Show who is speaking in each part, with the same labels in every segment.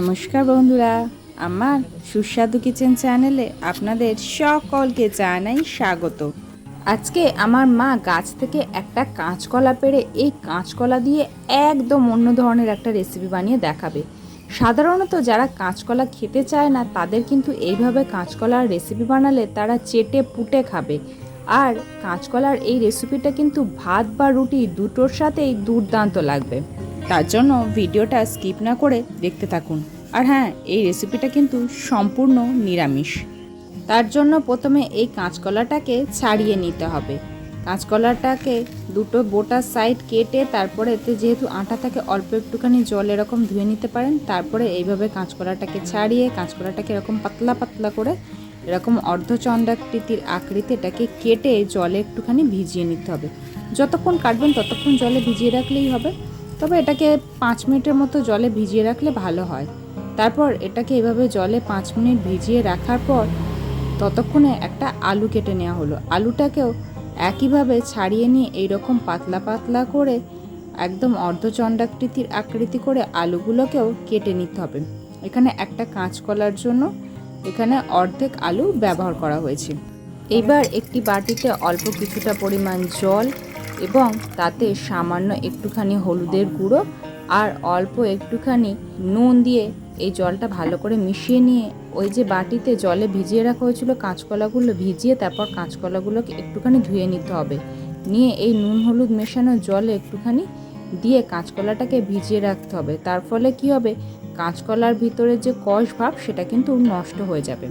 Speaker 1: নমস্কার বন্ধুরা, আমার সুস্বাদু কিচেন চ্যানেলে আপনাদের সকলকে জানাই স্বাগত। আজকে আমার মা গাছ থেকে একটা কাঁচকলা পেড়ে এই কাঁচকলা দিয়ে একদম অন্য ধরনের একটা রেসিপি বানিয়ে দেখাবে। সাধারণত যারা কাঁচকলা খেতে চায় না, তাদের কিন্তু এইভাবে কাঁচকলার রেসিপি বানালে তারা চেটে পুটে খাবে। আর কাঁচকলার এই রেসিপিটা কিন্তু ভাত বা রুটি দুটোর সাথেই দুর্দান্ত লাগবে। তার জন্য ভিডিওটা স্কিপ না করে দেখতে থাকুন। আর হ্যাঁ এই রেসিপিটা কিন্তু সম্পূর্ণ নিরামিষ। তার জন্য প্রথমে এই কাঁচকলাটাকে ছাড়িয়ে নিতে হবে। কাঁচকলাটাকে দুটো বোটার সাইড কেটে তারপরে এতে যেহেতু আটা থাকে, অল্প একটুখানি জল এরকম ধুয়ে নিতে পারেন। তারপরে এইভাবে কাঁচকলাটাকে ছাড়িয়ে কাঁচকলাটাকে এরকম পাতলা পাতলা করে এরকম অর্ধচন্দ্রাকৃতির আকৃতি এটাকে কেটে জলে একটুখানি ভিজিয়ে নিতে হবে। যতক্ষণ কাটবেন ততক্ষণ জলে ভিজিয়ে রাখলেই হবে। তবে এটাকে পাঁচ মিনিটের মতো জলে ভিজিয়ে রাখলে ভালো হয়। তারপর এটাকে এভাবে জলে পাঁচ মিনিট ভিজিয়ে রাখার পর ততক্ষণে একটা আলু কেটে নেওয়া হলো। আলুটাকেও একইভাবে ছাড়িয়ে নিয়ে এইরকম পাতলা পাতলা করে একদম অর্ধচন্ডাকৃতির আকৃতি করে আলুগুলোকেও কেটে নিতে হবে। এখানে একটা কাঁচকলার জন্য এখানে অর্ধেক আলু ব্যবহার করা হয়েছে। এবার একটি বাটিতে অল্প কিছুটা পরিমাণ জল এবং তাতে সামান্য একটুখানি হলুদের গুঁড়ো আর অল্প একটুখানি নুন দিয়ে এই জলটা ভালো করে মিশিয়ে নিয়ে ওই যে বাটিতে জলে ভিজিয়ে রাখা হয়েছিল কাঁচকলাগুলো ভিজিয়ে তারপর কাঁচকলাগুলোকে একটুখানি ধুয়ে নিতে হবে। নিয়ে এই নুন হলুদ মেশানো জলে একটুখানি দিয়ে কাঁচকলাটাকে ভিজিয়ে রাখতে হবে। তার ফলে কি হবে? কাঁচকলার ভিতরে যে কষ ভাব সেটা কিন্তু নষ্ট হয়ে যাবে।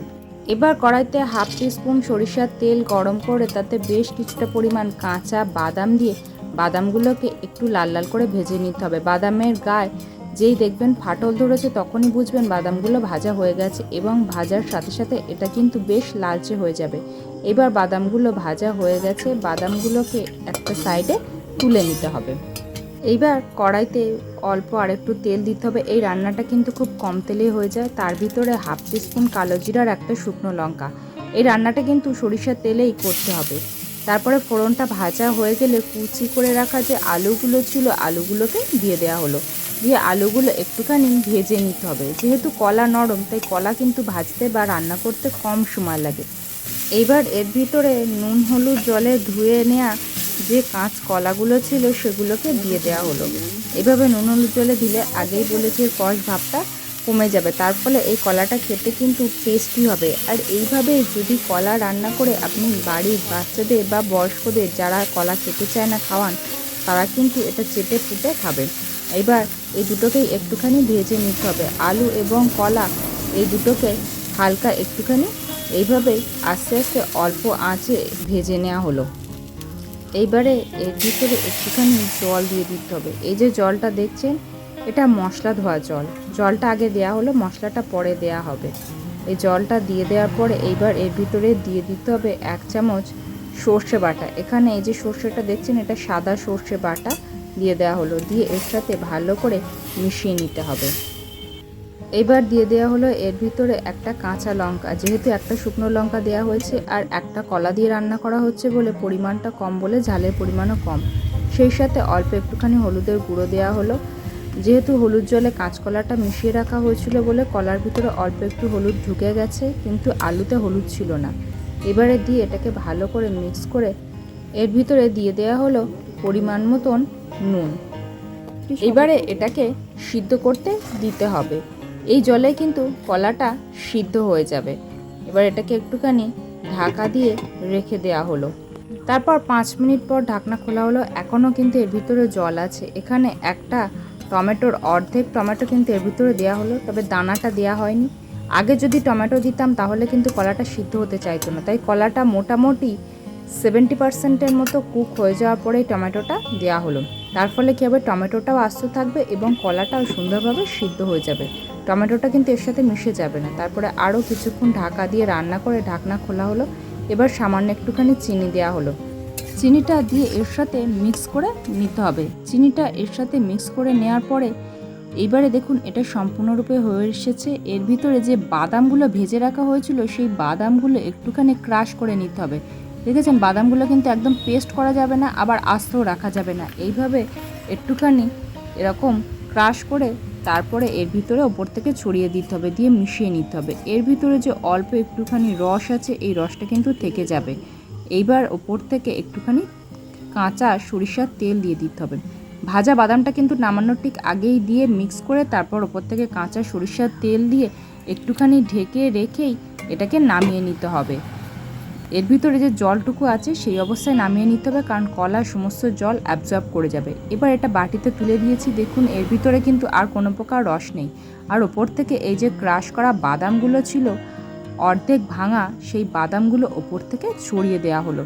Speaker 1: এবার কড়াইতে হাফ টিস্পুন সরিষার তেল গরম করে তাতে বেশ কিছুটা পরিমাণ কাঁচা বাদাম দিয়ে বাদামগুলোকে একটু লাল লাল করে ভেজে নিতে হবে। বাদামের গায়ে যেই দেখবেন ফাটল ধরেছে তখনই বুঝবেন বাদামগুলো ভাজা হয়ে গেছে এবং ভাজার সাথে সাথে এটা কিন্তু বেশ লালচে হয়ে যাবে। এবার বাদামগুলো ভাজা হয়ে গেছে। বাদামগুলোকে একটা সাইডে তুলে নিতে হবে। এইবার কড়াইতে অল্প আর একটু তেল দিতে হবে। এই রান্নাটা কিন্তু খুব কম তেলেই হয়ে যায়। তার ভিতরে হাফ টিস্পুন কালো জিরার একটা শুকনো লঙ্কা। এই রান্নাটা কিন্তু সরিষার তেলেই করতে হবে। তারপরে ফোড়নটা ভাজা হয়ে গেলে কুচি করে রাখা যে আলুগুলো ছিল, আলুগুলোকে দিয়ে দেওয়া হলো। দিয়ে আলুগুলো একটুখানি ভেজে নিতে হবে। যেহেতু কলা নরম, তাই কলা কিন্তু ভাজতে বা রান্না করতে কম সময় লাগে। এইবার এর ভিতরে নুন, হলুদ, জলে ধুয়ে নেওয়া যে কাঁচ কলাগুলো ছিল সেগুলোকে দিয়ে দেওয়া হলো। এভাবে নুন হলুদ জলে দিলে আগেই বলেছি কষ ভাবটা কমে যাবে। তার ফলে এই কলাটা খেতে কিন্তু টেস্টি হবে। আর এইভাবে যদি কলা রান্না করে আপনি বাড়ির বাচ্চাদের বা বয়স্কদের যারা কলা খেতে চায় না খাওয়ান, তারা কিন্তু এটা চেটে ফুটে খাবে। এবার এই দুটোকেই একটুখানি ভেজে নিতে হবে। আলু এবং কলা এই দুটোকে হালকা একটুখানি এইভাবেই আস্তে আস্তে অল্প আঁচে ভেজে নেওয়া হলো। এইবারে এর ভিতরে একটুখানি জল দিয়ে দিতে হবে। এই যে জলটা দেখছেন, এটা মশলা ধোয়া জল। জলটা আগে দেয়া হলো, মশলাটা পরে দেয়া হবে। এই জলটা দিয়ে দেওয়ার পরে এইবার এর ভিতরে দিয়ে দিতে হবে এক চামচ সর্ষে বাটা। এখানে এই যে সর্ষেটা দেখছেন, এটা সাদা সর্ষে বাটা দিয়ে দেওয়া হলো। দিয়ে এর সাথে ভালো করে মিশিয়ে নিতে হবে। এবার দিয়ে দেওয়া হলো এর ভিতরে একটা কাঁচা লঙ্কা। যেহেতু একটা শুকনো লঙ্কা দেওয়া হয়েছে আর একটা কলা দিয়ে রান্না করা হচ্ছে বলে পরিমাণটা কম বলে ঝালের পরিমাণও কম। সেই সাথে অল্প একটুখানি হলুদের গুঁড়ো দেওয়া হলো। যেহেতু হলুদ জলে কাঁচকলাটা মিশিয়ে রাখা হয়েছিল বলে কলার ভিতরে অল্প একটু হলুদ ঢুকে গেছে কিন্তু আলুতে হলুদ ছিল না। এবারে দিয়ে এটাকে ভালো করে মিক্স করে এর ভিতরে দিয়ে দেওয়া হলো পরিমাণ মতন নুন। এবারে এটাকে সিদ্ধ করতে দিতে হবে। এই জলে কিন্তু কলাটা সিদ্ধ হয়ে যাবে। এবার এটাকে একটুখানি ঢাকা দিয়ে রেখে দেওয়া হলো। তারপর পাঁচ মিনিট পর ঢাকনা খোলা হলো। এখনও কিন্তু এর ভিতরে জল আছে। এখানে একটা টমেটোর অর্ধেক টমেটো কিন্তু এর ভিতরে দেওয়া হলো, তবে দানাটা দেওয়া হয়নি। আগে যদি টমেটো দিতাম, তাহলে কিন্তু কলাটা সিদ্ধ হতে চাইতো না। তাই কলাটা মোটামুটি সেভেন্টি পার্সেন্টের মতো কুক হয়ে যাওয়ার পরেই টমেটোটা দেওয়া হলো। তার ফলে কী হবে? টমেটোটাও আস্ত থাকবে এবং কলাটাও সুন্দরভাবে সিদ্ধ হয়ে যাবে। টমেটোটা কিন্তু এর সাথে মিশে যাবে না। তারপরে আরও কিছুক্ষণ ঢাকা দিয়ে রান্না করে ঢাকনা খোলা হলো। এবার সামান্য একটুখানি চিনি দেওয়া হলো। চিনিটা দিয়ে এর সাথে মিক্স করে নিতে হবে। চিনিটা এর সাথে মিক্স করে নেওয়ার পরে এইবারে দেখুন এটা সম্পূর্ণরূপে হয়ে এসেছে। এর ভিতরে যে বাদামগুলো ভেজে রাখা হয়েছিল, সেই বাদামগুলো একটুখানি ক্রাশ করে নিতে হবে। দেখেছেন? বাদামগুলো কিন্তু একদম পেস্ট করা যাবে না, আবার আস্তেও রাখা যাবে না। এইভাবে একটুখানি এরকম ক্রাশ করে তারপরে এর ভিতরে ওপর থেকে ছড়িয়ে দিতে হবে, দিয়ে মিশিয়ে নিতে হবে। এর ভিতরে যে অল্প একটুখানি রস আছে, এই রসটা কিন্তু থেকে যাবে। এইবার ওপর থেকে একটুখানি কাঁচা সরিষার তেল দিয়ে দিতে হবে। ভাজা বাদামটা কিন্তু নামানোর ঠিক আগেই দিয়ে মিক্স করে তারপর ওপর থেকে কাঁচা সরিষার তেল দিয়ে একটুখানি ঢেকে রেখেই এটাকে নামিয়ে নিতে হবে। এর ভিতরে যে জলটুকু আছে, সেই অবস্থায় নামিয়ে নিতে হবে, কারণ কলা সমস্ত জল অ্যাবজর্ব করে যাবে। এবার এটা বাটিতে তুলে দিয়েছি, দেখুন, এর ভিতরে কিন্তু আর কোনো প্রকার রস নেই। আর ওপর থেকে এই যে ক্রাশ করা বাদামগুলো ছিল, অর্ধেক ভাঙা, সেই বাদামগুলো ওপর থেকে ছড়িয়ে দেওয়া হলো।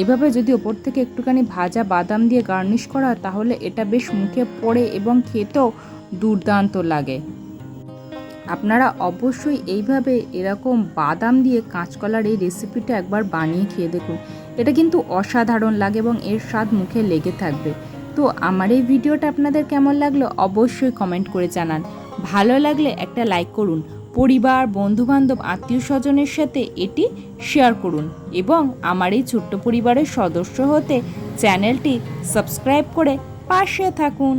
Speaker 1: এইভাবে যদি ওপর থেকে একটুখানি ভাজা বাদাম দিয়ে গার্নিশ করা তাহলে এটা বেশ মুখে পড়ে এবং খেতেও দুর্দান্ত লাগে। আপনারা অবশ্যই এইভাবে এরকম বাদাম দিয়ে কাঁচকলার এই রেসিপিটা একবার বানিয়ে খেয়ে দেখুন। এটা কিন্তু অসাধারণ লাগে এবং এর স্বাদ মুখে লেগে থাকবে। তো আমার এই ভিডিওটা আপনাদের কেমন লাগল অবশ্যই কমেন্ট করে জানান। ভালো লাগলে একটা লাইক করুন। পরিবার, বন্ধুবান্ধব আত্মীয় স্বজনের সাথে এটি শেয়ার করুন এবং আমার এই ছোট্ট পরিবারের সদস্য হতে চ্যানেলটি সাবস্ক্রাইব করে পাশে থাকুন।